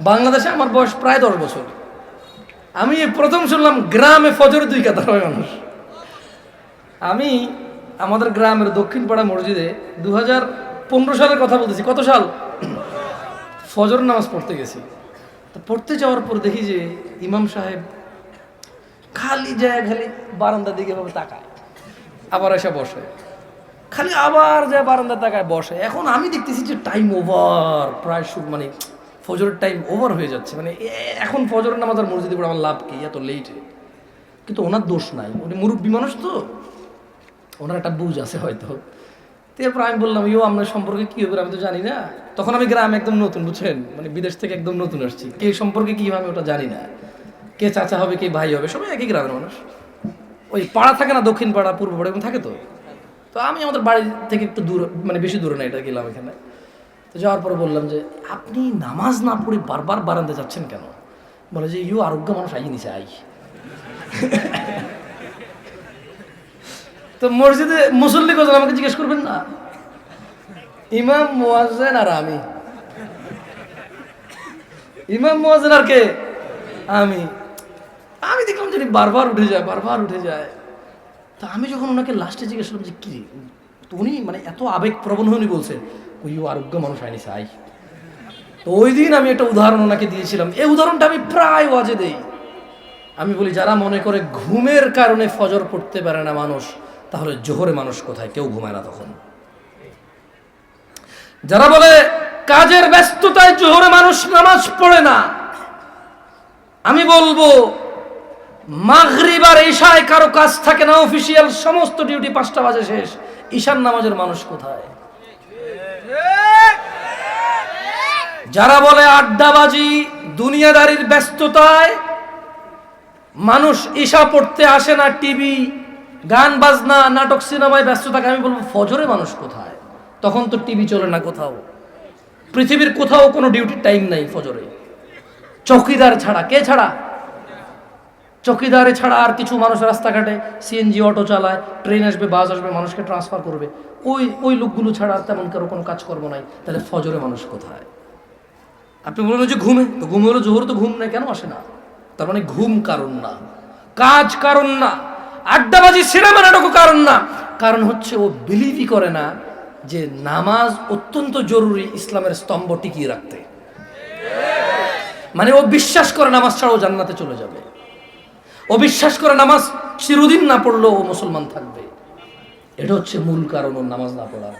বাংলাদেশে আমার বয়স প্রায় দশ বছর। আমি প্রথম শুনলাম গ্রামে ফজর দুই কাতার হয় মানুষ। আমি আমাদের গ্রামের দক্ষিণ পাড়া মসজিদে দু হাজার পনেরো সালের কথা বলতেছি। কত সাল? ফজর নামাজ পড়তে গেছি। তো পড়তে যাওয়ার পর দেখি যে ইমাম সাহেব খালি যায় খালি বারান্দার দিকে ভাবে তাকায়। আবার এসে বসে। খালি আবার যায় বারান্দা তাকায় বসে। এখন আমি দেখতেছি যে টাইম ওভার প্রায় মানে ফজরের টাইম ওভার হয়ে যাচ্ছে। মানে এখন ফজরের নামাজ আর মসজিদে পড়ে আমার লাভ কি? এত লেটে কিন্তু ওনার দোষ নাই। উনি মুরব্বী মানুষ তো। ওনার একটা বুঝ আছে হয়তো। তো এরপর আমি বললাম ইও আপনার সম্পর্কে কী হবে? আমি তো জানি না। তখন আমি গ্রামে একদম নতুন, বুঝছেন? মানে বিদেশ থেকে একদম নতুন আসছি। কে সম্পর্কে কী হবে ওটা জানি না। কে চাচা হবে, কে ভাই হবে, সবাই একই গ্রামের মানুষ। ওই পাড়া থাকে না, দক্ষিণ পাড়া, পূর্ব পাড়া, এরকম থাকে তো? তো আমি আমাদের বাড়ি থেকে একটু দূর মানে বেশি দূরে না, এটা গেলাম এখানে। তো যাওয়ার পরে বললাম যে, আপনি নামাজ না পড়ে বারবার বারান্দে যাচ্ছেন কেন? বলে যে ইউ আরোগ্য মানুষ আই নিছে, আই। তো মসজিদে মুসল্লি কজন, আমাকে জিজ্ঞেস করবেন না? ইমাম মোয়াজেন আর আমি। ইমাম মোয়াজেন আর কে? আমি। আমি দেখলাম যে বারবার উঠে যায়, বারবার উঠে যায়। তা আমি যখন ওনাকে লাস্টে জিজ্ঞেস করলাম যে, কি উনি মানে এত আবেগ প্রবণ উনি বলছেন ওই আরোগ্য মানুষ আইনি চাই তো ওই দিন আমি একটা উদাহরণ ওনাকে দিয়েছিলাম। এই উদাহরণটা আমি প্রায় ওয়াজে দেই। আমি বলি, যারা মনে করে ঘুমের কারণে ফজর পড়তে পারে না মানুষ, তাহলে জোহরে মানুষ কোথায়? কেউ ঘুমায় না তখন। যারা বলে, কাজের ব্যস্ততায় জোহরে মানুষ নামাজ পড়ে না, আমি বলব, মাগরিব আর ঈশায় কারও কাজ থাকে না, অফিসিয়াল সমস্ত ডিউটি পাঁচটা বাজে শেষ। ঈশান নামাজের মানুষ কোথায়? যারা বলে আড্ডাবাজি, দুনিয়াদারির ব্যস্ততায়, মানুষ ঈশা পড়তে আসে না টিভি, গান, বাজনা, নাটক, সিনেমায় ব্যস্ত থাকে, আমি বলব ফজরে মানুষ কোথায়? তখন তো টিভি চলে না কোথাও। পৃথিবীর কোথাও কোনো ডিউটির টাইম নাই ফজরে। চৌকিদার ছাড়া, কে ছাড়া? চৌকিদারে ছাড়া আর কিছু মানুষ রাস্তাঘাটে সিএনজি অটো চালায় ট্রেন আসবে বাস আসবে, মানুষকে ট্রান্সফার করবে। ওই ওই লোকগুলো ছাড়া আর তেমন কারও কোনো কাজকর্ম নাই। তাহলে ফজরে মানুষ কোথায়? আপনি বলবেন যে ঘুমে, তো ঘুম হলো জোহর তো ঘুম নেই, কেন আসে না? তার মানে ঘুম কারণ না। কাজ কারণ না। আড্ডাবাজি, সিনেমা নাটকও কারণ না। কারণ হচ্ছে ও বিলিভই করে না যে নামাজ অত্যন্ত জরুরি ইসলামের স্তম্ভ টিকিয়ে রাখতে। মানে ও বিশ্বাস করে নামাজ ছাড়া ও জান্নাতে চলে যাবে। ও বিশ্বাস করে নামাজ চিরদিন না পড়লেও মুসলমান থাকবে। এটা হচ্ছে মূল কারণ নামাজ না পড়ার।